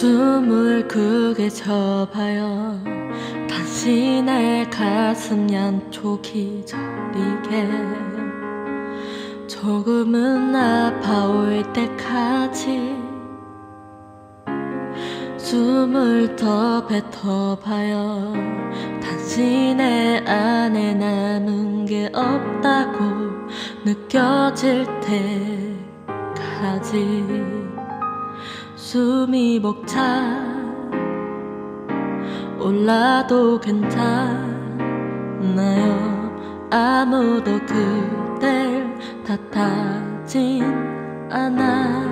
숨을 크게 쳐봐요 당신의 가슴 얀촉이 저리게. 조금은 아파올 때까지 숨을 더 뱉어봐요. 당신의 안에 남은 게 없다고 느껴질 때까지 숨이 벅차. 올라도 괜찮나요. 아무도 그댈 탓하진 않아.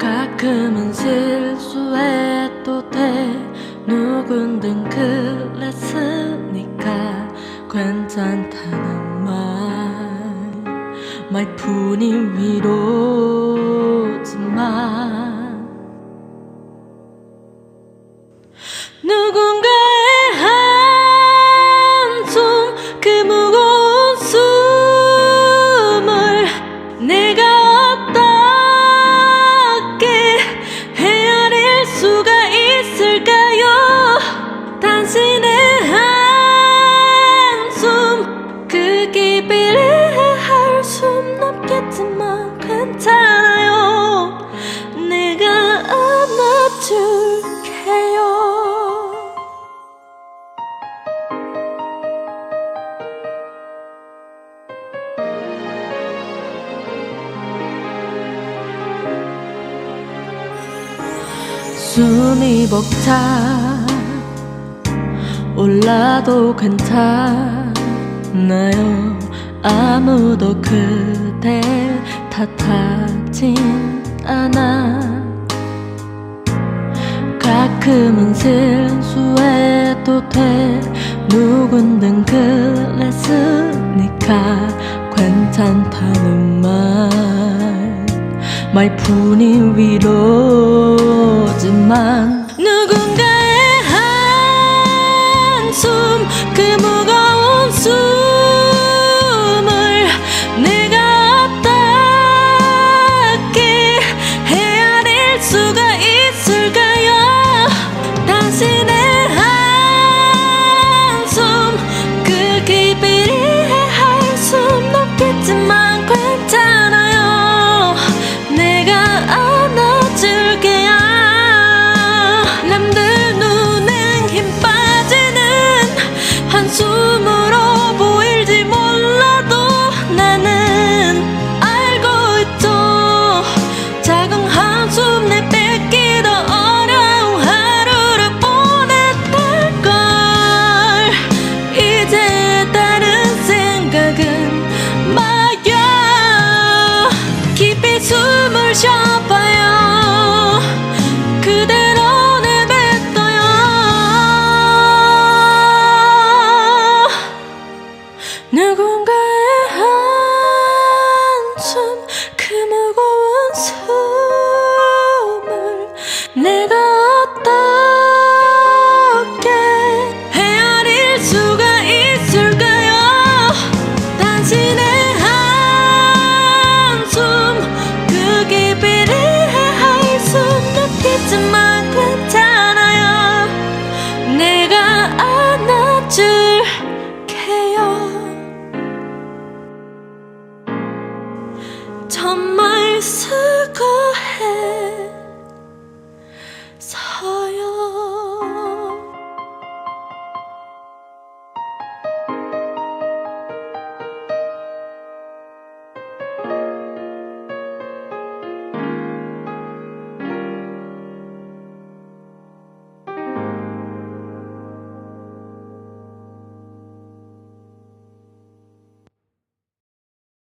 가끔은 실수해도 돼. 누군든 그랬으니까 괜찮다는 말. 말뿐이 위로 지 숨이 벅차. 올라도 괜찮아요. 아무도 그댈 탓하진 않아. 가끔은 실수해도 돼. 누군든 그랬으니까 괜찮다는 말 말뿐이 위로지만 누군가의 한숨 그 누군